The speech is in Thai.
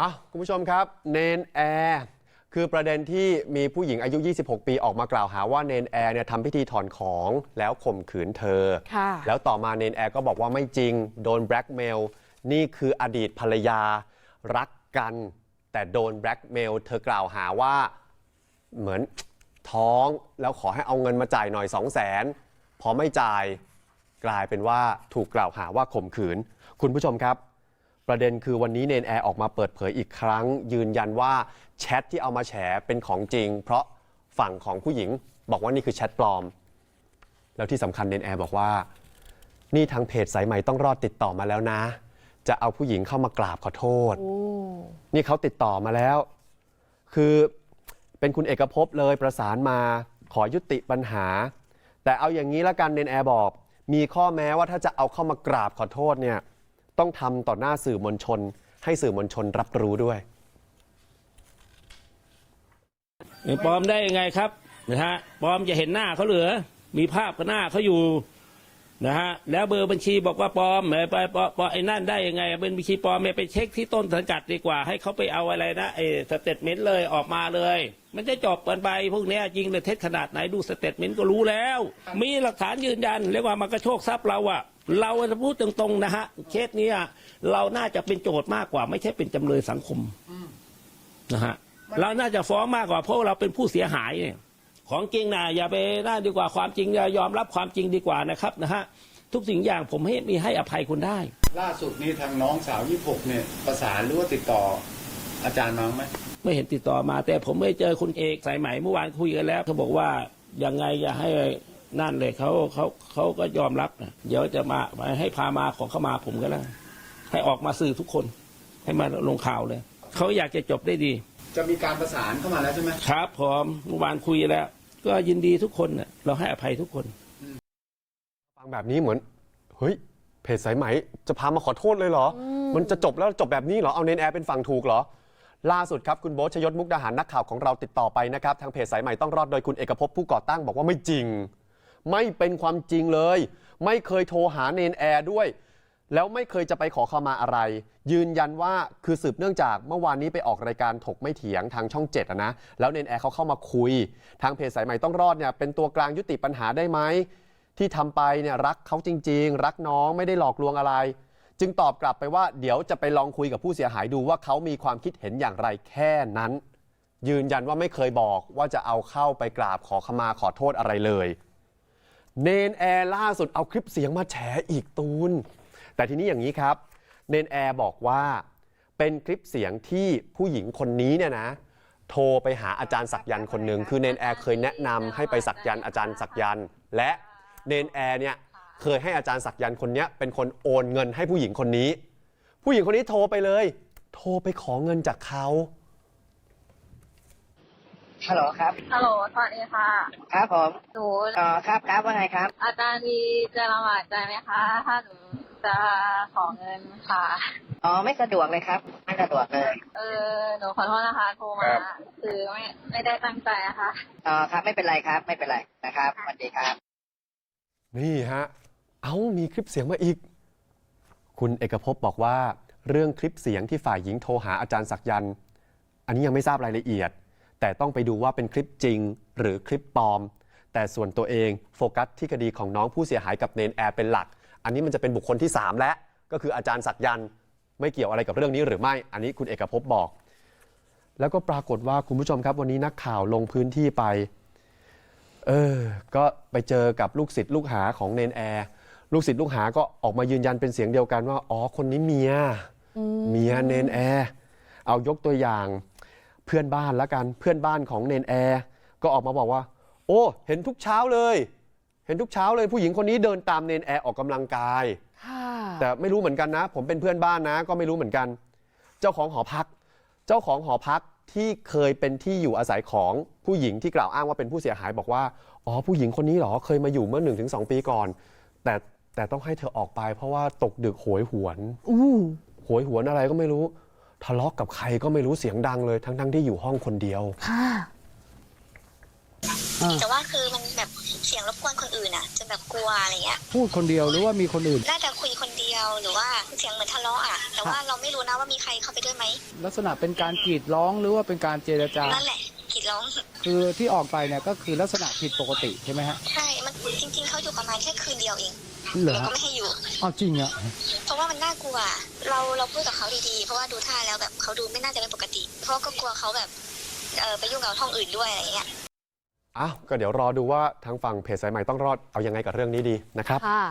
อะคุณผู้ชมครับเนนแอร์คือประเด็นที่มีผู้หญิงอายุ 26 ปีออกมากล่าวหาว่าเนนแอร์เนี่ยทำพิธีถอนของแล้วข่มขืนเธอค่ะแล้วต่อมาเนนแอร์ก็บอกว่าไม่จริง โดนแบล็กเมล นี่คืออดีตภรรยารักกัน แต่โดนแบล็กเมล เธอกล่าวหาว่าเหมือนท้องแล้วขอให้เอาเงินมาจ่ายหน่อย 2 0 0 0 0นพอไม่จ่ายกลายเป็นว่าถูกกล่าวหาว่าข่มขืน คุณผู้ชมครับ ประเด็นคือวันนี้เนนแอร์ออกมาเปิดเผยอีกครั้ง ยืนยันว่าแชทที่เอามาแฉเป็นของจริง เพราะฝั่งของผู้หญิง บอกว่านี่คือแชทปลอม แล้วที่สำคัญเนนแอร์บอกว่า นี่ทางเพจสายใหม่ต้องรอดติดต่อมาแล้วนะ จะเอาผู้หญิงเข้ามากราบขอโทษ โอ้นี่เขาติดต่อมาแล้ว คือเป็นคุณเอกภพเลยประสานมาขอยุติปัญหา แต่เอาอย่างนี้ละกันเนนแอร์บอก มีข้อแม้ว่าถ้าจะเอาเข้ามากราบขอโทษเนี่ย ต้องทำต่อหน้าสื่อมวลชน ให้สื่อมวลชนรับรู้ด้วยปลอมได้ยังไงครับนะฮะปลอมจะเห็นหน้าเขาเหรือ มีภาพกับหน้าเขาอยู่นะฮะแล้วเบอร์บัญชีบอกว่าปลอมไปไปปลอมไอ้นั่นได้ยังไงเป็นบัญชีปลอมไปเช็คที่ต้นสังกัดดีกว่า ให้เขาไปเอาอะไรนะไอ้สเตทเมนต์เลยออกมาเลย มันจะจบกันไปพวกนี้จริงหรือเท็จขนาดไหนดูสเตทเมนต์ก็รู้แล้ว มีหลักฐานยืนยันเรียกว่ามันกระโชกทรัพย์เราอะ เราจะพูดตรงๆนะฮะเคสเนี้ยเราน่าจะเป็นโจทย์มากกว่า ไม่ใช่เป็นจำเลยสังคมนะฮะเราน่าจะฟ้องมากกว่าเพราะเราเป็นผู้เสียหายเนี่ยของจริงนะอย่าไปน่าดีกว่าความจริงอย่ายอมรับความจริงดีกว่านะครับนะฮะทุกสิ่งอย่างผมให้มีให้อภัยคุณได้ ล่าสุดนี้ทางน้องสาวยี่หกเนี่ยประสานหรือว่าติดต่ออาจารย์มาไหมไม่เห็นติดต่อมา แต่ผมไม่เจอคุณเอกสายไหมเมื่อวานคุยกันแล้วเขาบอกว่ายังไงอย่าให้ นั่นเลยเขาเขาเขาก็ยอมรับนะเดี๋ยวจะมาให้พามาขอเข้ามาผมก็แล้วให้ออกมาสื่อทุกคน ให้มาลงข่าวเลยเขาอยากจะจบได้ดี จะมีการประสานเข้ามาแล้วใช่ไหมครับผมเมื่อวานคุยแล้ว ก็ยินดีทุกคนน่ะเราให้อภัยทุกคนฟังแบบนี้เหมือนเฮ้ยเพจสายไหมจะพามาขอโทษเลยเหรอ มันจะจบแล้วจบแบบนี้เหรอเอาเนนแอร์เป็นฝั่งถูกเหรอล่าสุดครับ คุณโบ๊ทชยศมุกดาหารนักข่าวของเราติดต่อไปนะครับ ทางเพจสายใหม่ต้องรอดโดยคุณเอกภพผู้ก่อตั้งบอกว่าไม่จริง ไม่เป็นความจริงเลย ไม่เคยโทรหาเนนแอร์ด้วย แล้วไม่เคยจะไปขอเข้ามาอะไร ยืนยันว่าคือสืบเนื่องจากเมื่อวานนี้ไปออกรายการถกไม่เถียงทางช่องเจ็ดนะแล้วเนนแอร์เขาเข้ามาคุย ทางเพจสายใหม่ต้องรอดเนี่ยเป็นตัวกลางยุติปัญหาได้ไหมที่ทำไปเนี่ยรักเขาจริง ๆ รักน้องไม่ได้หลอกลวงอะไร จึงตอบกลับไปว่า เดี๋ยวจะไปลองคุยกับผู้เสียหายดูว่าเขามีความคิดเห็นอย่างไรแค่นั้น ยืนยันว่าไม่เคยบอกว่าจะเอาเข้าไปกราบขอขมาขอโทษอะไรเลย เนนแอร์ล่าสุดเอาคลิปเสียงมาแฉอีกตูน แต่ทีนี้อย่างนี้ครับ เนนแอร์บอกว่าเป็นคลิปเสียงที่ผู้หญิงคนนี้เนี่ยนะ โทรไปหาอาจารย์สักยันต์คนหนึ่งคือเนนแอร์เคยแนะนำให้ไปสักยันต์อาจารย์สักยันต์และเนนแอร์เนี่ยเคยให้อาจารย์สักยันต์คนนี้เป็นคนโอนเงินให้ผู้หญิงคนนี้ ผู้หญิงคนนี้โทรไปเลย โทรไปขอเงินจากเขา ฮัลโหลครับ ฮัลโหล สวัสดีค่ะ ครับผมหนูเอ่อครับครับว่าไงครับ อาจารย์มีจะลำบากใจไหมคะ ถ้าหนูจะขอเงินค่ะ อ๋อ ไม่สะดวกเลยครับ ไม่สะดวกเลย เออ หนูขอโทษนะคะโทรมา คือไม่ไม่ได้ตั้งใจนะคะอ๋อครับ ไม่เป็นไรครับ ไม่เป็นไรนะครับ สวัสดีครับ นี่ฮะ เอามีคลิปเสียงมาอีก คุณเอกภพบอกว่าเรื่องคลิปเสียงที่ฝ่ายหญิงโทรหาอาจารย์ศักยันต์อันนี้ยังไม่ทราบรายละเอียด แต่ต้องไปดูว่าเป็นคลิปจริงหรือคลิปปลอม แต่ส่วนตัวเองโฟกัสที่คดีของน้องผู้เสียหายกับเนนแอร์เป็นหลัก อันนี้มันจะเป็นบุคคลที่ 3 แล้วก็คืออาจารย์ศักยันต์ไม่เกี่ยวอะไรกับเรื่องนี้หรือไม่ อันนี้คุณเอกภพบอก แล้วก็ปรากฏว่าคุณผู้ชมครับวันนี้นักข่าวลงพื้นที่ไป เออ ก็ไปเจอกับลูกศิษย์ลูกหาของเนนแอร์ลูกศิษย์ลูกหาก็ออกมายืนยันเป็นเสียงเดียวกันว่า อ๋อ คนนี้เมีย เมียเนนแอร์ เอายกตัวอย่าง เพื่อนบ้านแล้วกันเพื่อนบ้านของเนนแอร์ก็ออกมาบอกว่า โอ้เห็นทุกเช้าเลย เห็นทุกเช้าเลยผู้หญิงคนนี้เดินตามเนนแอร์ออกกำลังกายค่ะแต่ไม่รู้เหมือนกันนะ ผมเป็นเพื่อนบ้านนะ ก็ไม่รู้เหมือนกัน เจ้าของหอพัก เจ้าของหอพักที่เคยเป็นที่อยู่อาศัยของผู้หญิงที่กล่าวอ้างว่าเป็นผู้เสียหายบอกว่าอ๋อผู้หญิงคนนี้เหรอเคยมาอยู่เมื่อ1นถึงสปีก่อน แต่แต่ต้องให้เธอออกไป เพราะว่าตกดึกโหยหวนอู้โหยหวนอะไรก็ไม่รู้ ทะเลาะกับใครก็ไม่รู้เสียงดังเลยทั้งๆที่อยู่ห้องคนเดียว ค่ะออ่า แต่ว่าคือมันแบบเสียงรบกวนคนอื่นอะจนแบบกลัวอะไรเงี้ย พูดคนเดียวหรือว่ามีคนอื่น น่าจะคุยคนเดียวหรือว่าเสียงเหมือนทะเลาะอะ แต่ว่าเราไม่รู้นะว่ามีใครเข้าไปด้วยไหมลักษณะเป็นการกรีดร้องหรือว่าเป็นการเจรจา นั่นแหละกรีดร้อง คือที่ออกไปเนี่ยก็คือลักษณะผิดปกติใช่ไหมฮะ ใช่ มันจริง ๆเขาอยู่ประมาณแค่คืนเดียวเอง เหรอแล้วฮะก็ไม่ให้อยู่ เอาจริงอะเพราะว่ามันน่ากลัว เราเราพูดกับเขาดีๆ เพราะว่าดูท่าแล้วแบบเขาดูไม่น่าจะเป็นปกติ เพราะก็กลัวเขาแบบเออไปยุ่งกับห้องอื่นด้วยอะไรเงี้ย อ้าวก็เดี๋ยวรอดูว่าทางฝั่งเพจสายใหม่ต้องรอดเอายังไงกับเรื่องนี้ดีนะครับ ค่ะ